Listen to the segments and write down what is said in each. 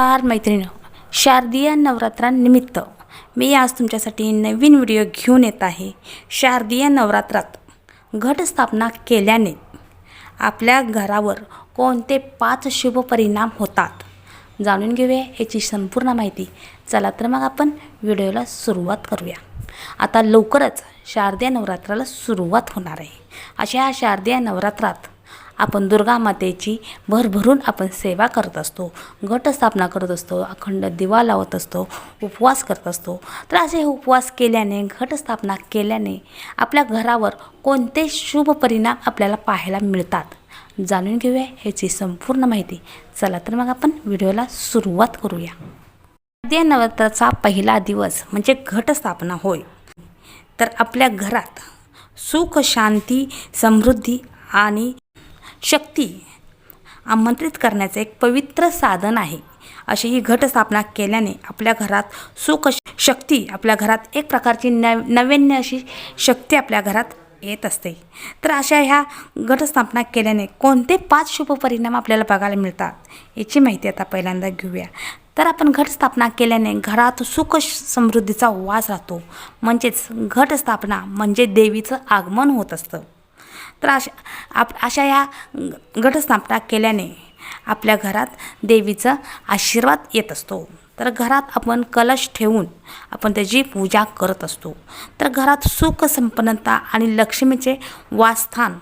नमस्कार मैत्रिणी शारदीय नवरात्रांनिमित्त मी आज तुमच्यासाठी नवीन व्हिडिओ घेऊन येत आहे. शारदीय नवरात्रात घटस्थापना केल्याने आपल्या घरावर कोणते पाच शुभ परिणाम होतात? जाणून घेऊया याची संपूर्ण माहिती. चला तर मग आपण व्हिडिओला सुरुवात करूया. आता लवकरच शारदीय नवरात्राला सुरुवात होणार आहे. अशा या शारदीय नवरात्रात आपण दुर्गा मातेची भरभरून आपण सेवा करत असतो घटस्थापना करत असतो अखंड दिवा लावत असतो उपवास करत असतो. तर असे उपवास केल्याने घटस्थापना केल्याने आपल्या घरावर कोणते शुभ परिणाम आपल्याला पाहायला मिळतात? जाणून घेऊया ह्याची संपूर्ण माहिती. चला तर मग आपण व्हिडिओला सुरुवात करूया. शारदीय नवरात्राचा पहिला दिवस म्हणजे घटस्थापना होय. तर आपल्या घरात सुख शांती समृद्धी आणि शक्ती आमंत्रित करण्याचे एक पवित्र साधन आहे. अशी ही घटस्थापना केल्याने आपल्या घरात सुख शक्ती आपल्या घरात एक प्रकारची नव नव्यान्य अशी शक्ती आपल्या घरात येत असते. तर अशा ह्या घटस्थापना केल्याने कोणते पाच शुभ परिणाम आपल्याला बघायला मिळतात याची माहिती आता पहिल्यांदा घेऊया. तर आपण घटस्थापना केल्याने घरात सुख समृद्धीचा वास राहतो. म्हणजेच घटस्थापना म्हणजे देवीचं आगमन होत असतं. तर अशा आप अशा ह्या घटस्थापना केल्याने आपल्या घरात देवीचा आशीर्वाद येत असतो. तर घरात आपण कलश ठेवून आपण त्याची पूजा करत असतो. तर घरात सुख संपन्नता आणि लक्ष्मीचे वासस्थान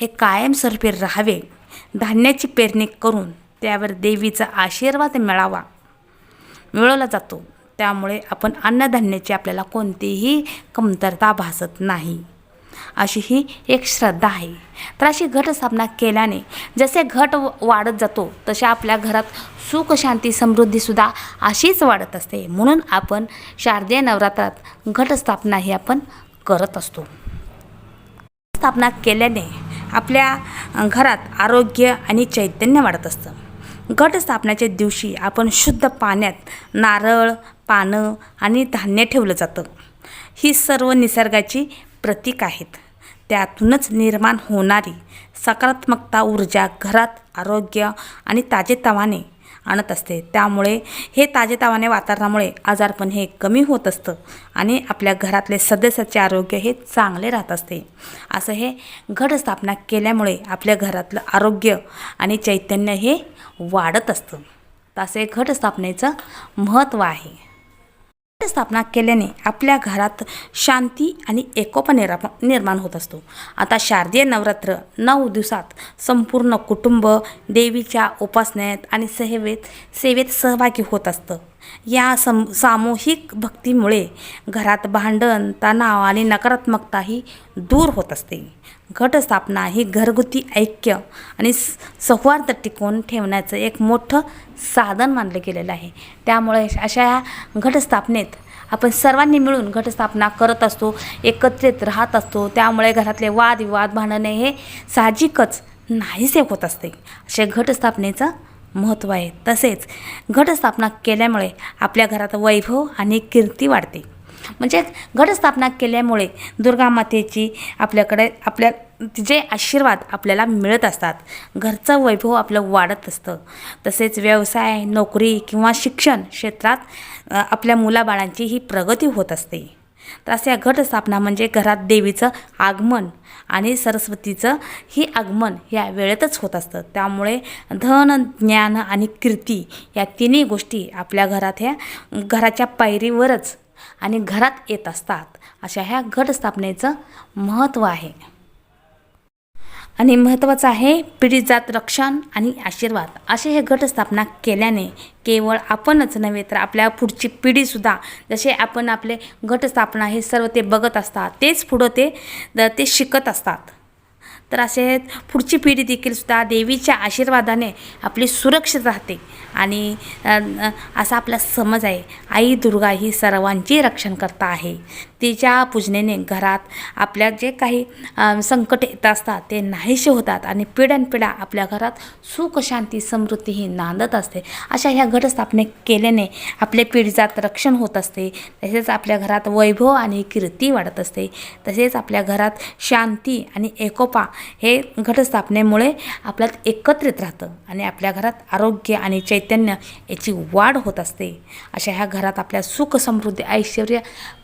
हे कायमस्वरूपी राहावे धान्याची पेरणी करून त्यावर देवीचा आशीर्वाद मिळावा मिळवला जातो. त्यामुळे आपण अन्नधान्याची आपल्याला कोणतीही कमतरता भासत नाही. अशी ही एक श्रद्धा आहे. तर अशी घटस्थापना केल्याने जसे घट वाढत जातो तसे आपल्या घरात सुख शांती समृद्धीसुद्धा अशीच वाढत असते. म्हणून आपण शारदीय नवरात्रात घटस्थापना ही आपण करत असतो. स्थापना केल्याने आपल्या घरात आरोग्य आणि चैतन्य वाढत असतं. घटस्थापनेच्या दिवशी आपण शुद्ध पाण्यात नारळ पानं आणि धान्य ठेवलं जातं. ही सर्व निसर्गाची प्रतीक आहेत. त्यातूनच निर्माण होणारी सकारात्मकता ऊर्जा घरात आरोग्य आणि ताजेतवाने आणत असते. त्यामुळे हे ताजेतवाने वातावरणामुळे आजारपण हे कमी होत असतं आणि आपल्या घरातले सदस्याचे आरोग्य हे चांगले राहत असते. असं हे घटस्थापना केल्यामुळे आपल्या घरातलं आरोग्य आणि चैतन्य हे वाढत असतं. तसे घटस्थापनेचं महत्त्व आहे. स्थापना केल्याने आपल्या घरात शांती आणि एकोपा निरा निर्माण होत असतो. आता शारदीय नवरात्र नऊ दिवसात संपूर्ण कुटुंब देवीच्या उपासनेत आणि सेवेत सेवेत सहभागी होत असतं. या सम सामूहिक भक्तीमुळे घरात भांडण तणाव आणि नकारात्मकताही दूर होत असते. घटस्थापना ही घरगुती ऐक्य आणि सौहार्द टिकवून ठेवण्याचं एक मोठं साधन मानलं गेलेलं आहे. त्यामुळे अशा या घटस्थापनेत आपण सर्वांनी मिळून घटस्थापना करत असतो एकत्रित राहत असतो. त्यामुळे घरातले वादविवाद भांडणे हे साहजिकच नाहीसे होत असते. असे घटस्थापनेचं महत्त्व आहे. तसेच घटस्थापना केल्यामुळे आपल्या घरात वैभव आणि कीर्ती वाढते. म्हणजे घटस्थापना केल्यामुळे दुर्गा मातेची आपल्याकडे आपल्या जे आशीर्वाद आपल्याला मिळत असतात. घरचं वैभव आपलं वाढत असतं. तसेच व्यवसाय नोकरी किंवा शिक्षण क्षेत्रात आपल्या मुलाबाळांची ही प्रगती होत असते. तर अशा घटस्थापना म्हणजे घरात देवीचं आगमन आणि सरस्वतीचं ही आगमन या वेळेतच होत असतं. त्यामुळे धन ज्ञान आणि कीर्ती या तिन्ही गोष्टी आपल्या घरात ह्या घराच्या पायरीवरच आणि घरात येत असतात. अशा ह्या घटस्थापनेचं महत्त्व आहे. आणि महत्त्वाचं आहे पिढीजात रक्षण आणि आशीर्वाद. असे हे घटस्थापना केल्याने केवळ आपणच नव्हे तर आपल्या पुढची पिढीसुद्धा जसे आपण आपले घटस्थापना हे सर्व ते बघत असतात तेच पुढं ते ते शिकत असतात. तर असे पुढची पिढी देखील सुद्धा देवीच्या आशीर्वादाने आपली सुरक्षित राहते. आणि असा आपला समज आहे. आई दुर्गा ही सर्वांची रक्षण करता आहे. तिच्या पूजनेने घरात आपल्या जे काही संकट येत असतात ते नाहीसे होतात आणि पिढ्यानपिढ्या आपल्या घरात सुख शांती समृद्धी ही नांदत असते. अशा ह्या घटस्थापने केल्याने आपले पिढीजात रक्षण होत असते. तसेच आपल्या घरात वैभव आणि कीर्ती वाढत असते. तसेच आपल्या घरात शांती आणि एकोपा हे घटस्थापनेमुळे आपल्यात एकत्रित राहतं आणि आपल्या घरात आरोग्य आणि चैतन्य याची वाढ होत असते. अशा ह्या घरात आपल्या सुख समृद्धी ऐश्वर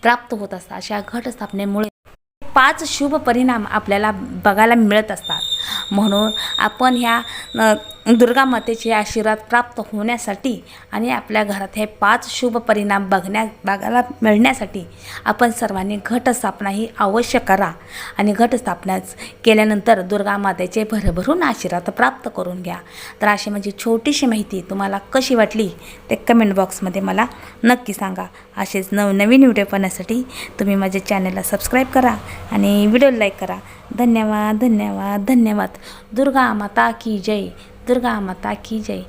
प्राप्त होत असतं अशा घटस्थापनेमुळे पाच शुभ परिणाम आपल्याला बघायला मिळत असतात. म्हणून आपण ह्या दुर्गा मातेचे आशीर्वाद प्राप्त होण्यासाठी आणि आपल्या घरात हे पाच शुभ परिणाम बघण्या बघायला मिळण्यासाठी आपण सर्वांनी घटस्थापना ही अवश्य करा. आणि घटस्थापनाच केल्यानंतर दुर्गा मातेचे भरभरून आशीर्वाद प्राप्त करून घ्या. तर अशी म्हणजे छोटीशी माहिती तुम्हाला कशी वाटली ते कमेंट बॉक्समध्ये मला नक्की सांगा. असेच नवनवीन व्हिडिओ पाहण्यासाठी तुम्ही माझ्या चॅनलला सबस्क्राईब करा आणि व्हिडिओ लाईक करा. धन्यवाद धन्यवाद धन्यवाद. दुर्गा माता की जय दुर्गा माता की जय.